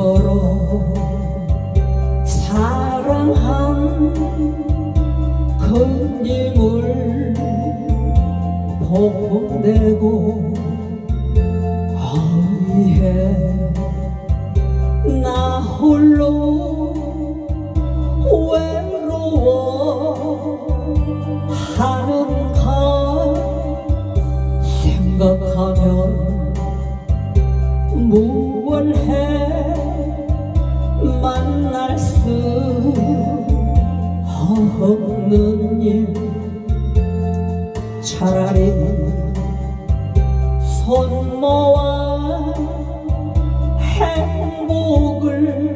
서로 사랑한 그님을 보내고 어이해 나 홀로 외로워 하는가 생각하면 무얼 해 만날 수 없는 일. 차라리 손 모아 행복을